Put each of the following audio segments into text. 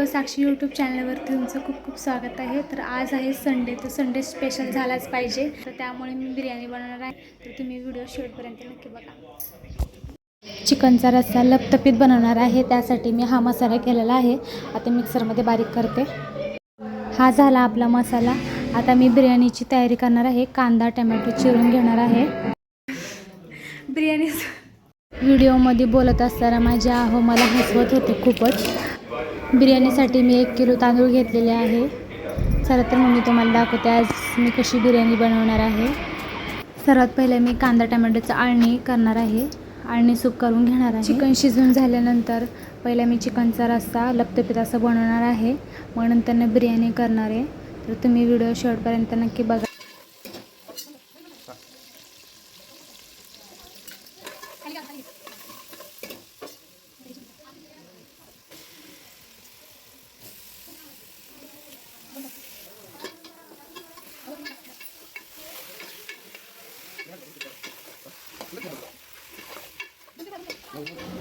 Hello साक्षी YouTube चॅनलवरती तुमचं खूप खूप स्वागत आहे. तर आज आहे संडे तर संडे स्पेशल झालाच पाहिजे. तर त्यामुळे मी बिर्याणी बनवणार आहे. तर तुम्ही व्हिडिओ शेवटपर्यंत नक्की बघा. चिकनचा रस्सा लपतपीत बनवणार आहे. त्यासाठी मी हा मसाला केलेला आहे. आता मिक्सरमध्ये बारीक करते. हा झाला आपला मसाला. आता मी बिर्याणीची तयारी करणार आहे. कांदा टमॅटो चिरून घेणार आहे. बिर्याणी व्हिडिओमध्ये बोलत असताना माझ्या आहो मला हसवत होते खूपच. बिर्याणीसाठी मी एक किलो तांदूळ घेतलेले आहे. चला तर मग मी तुम्हाला दाखवते आज मी कशी बिर्याणी बनवणार आहे. सर्वात पहिले मी कांदा टमॅटोचं आळणी करणार आहे. आळणी सूप करून घेणार आहे. चिकन शिजून झाल्यानंतर पहिला मी चिकनचा रस्सा लपतपीत असं बनवणार आहे. मग नंतर बिर्याणी करणार आहे. तर तुम्ही व्हिडिओ शेवटपर्यंत नक्की बघा.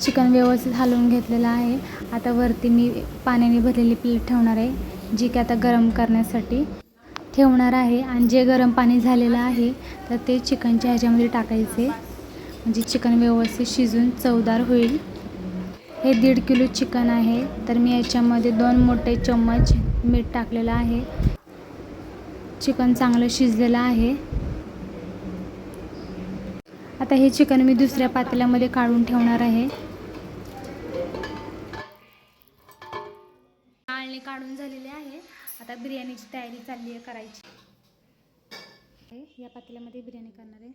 चिकन व्यवस्थित हलवून घेतलेलं आहे. आता वरती मी पाण्याने भरलेली प्लेट ठेवणार आहे जी की आता गरम करण्यासाठी ठेवणार आहे. आणि जे गरम पाणी झालेलं आहे तर ते चिकनच्या ह्याच्यामध्ये टाकायचे. म्हणजे चिकन व्यवस्थित शिजून चवदार होईल. हे दीड किलो चिकन आहे तर मी याच्यामध्ये दोन मोठे चम्मच मीठ टाकलेलं आहे. चिकन चांगलं शिजलेलं आहे. आता हे चिकन मी दुसऱ्या पातेल्यामध्ये काढून ठेवणार आहे. आळणी काढून झालेली आहे. आता बिर्याणीची तयारी चालली आहे करायची. या पातेल्यामध्ये बिर्याणी करणार आहे.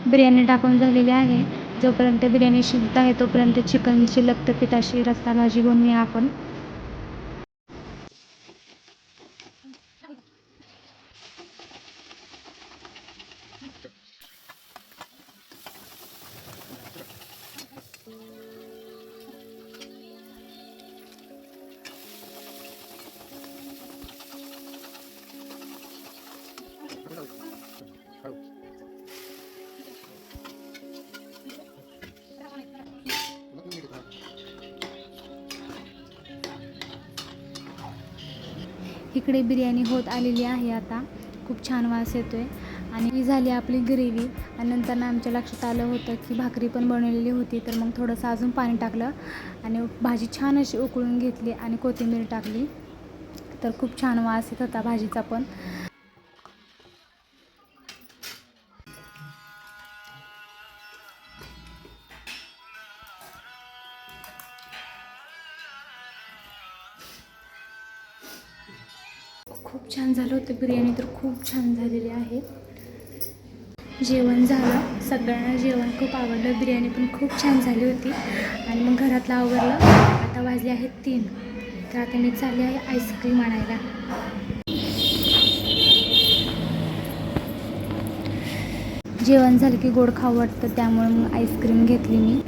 बिर्याणी टाकून झालेली आहे. जोपर्यंत बिर्याणी शिजत आहे तोपर्यंत चिकनची लपतपीत अशी रस्सा भाजी बनवूया आपण. इकडे बिर्याणी होत आलेली आहे आता. खूप छान वास येतो आहे आणि ही झाली आपली ग्रेव्ही. आणि नंतर आमच्या लक्षात आलं होतं की भाकरी पण बनवलेली होती. तर मग थोडंसं अजून पाणी टाकलं. आणि भाजी छान अशी उकळून घेतली आणि कोथिंबीर टाकली. तर खूप छान वास येत होता भाजीचा पण. खूप छान झालं होतं. बिर्याणी तर खूप छान झालेली आहे. जेवण झालं. सगळ्यांना जेवण खूप आवडलं. बिर्याणी पण खूप छान झाली होती. आणि मग घरातलं आवडलं आता वाजले आहेत तीन. तर आता मी चालले आहे आईस्क्रीम आणायला. जेवण झालं की गोड खाऊ वाटतं. त्यामुळे मग आईस्क्रीम घेतली मी.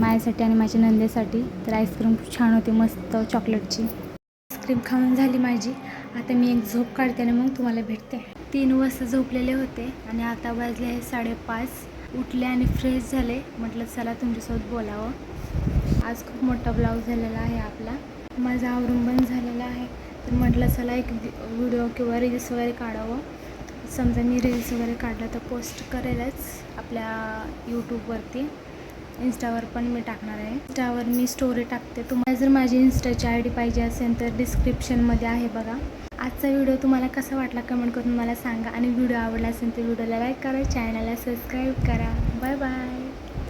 माझ्यासाठी आणि माझ्या नंदेसाठी. तर आईस्क्रीम खूप छान होती. मस्त चॉकलेटची. आईस्क्रीम खाऊन झाली माझी. आता मी एक झोप काढते आणि मग तुम्हाला भेटते. तीन वाजता झोपलेले होते आणि आता वाजले आहे साडेपाच. उठले आणि फ्रेश झाले. म्हटलं चला तुमच्यासोबत बोलावं. आज खूप मोठा ब्लाऊज झालेला आहे आपला. माझा आवरून बंद झालेलं आहे. तर म्हटलं चला एक व्हिडिओ किंवा रील्स वगैरे काढावं. समजा मी रील्स वगैरे काढलं तर पोस्ट करेलच आपल्या यूट्यूबवरती इंस्टावर पण मी टाकणार आहे. इंस्टावर मी स्टोरी टाकते. तुम्हाला जर माझी इन्स्टाची आय डी पाहिजे असेल तर डिस्क्रिप्शनमध्ये आहे बघा. आजचा व्हिडिओ तुम्हाला कसा वाटला कमेंट करून मला सांगा. आणि व्हिडिओ आवडला असेल तर व्हिडिओला लाईक करा चॅनलला सबस्क्राईब करा. Bye bye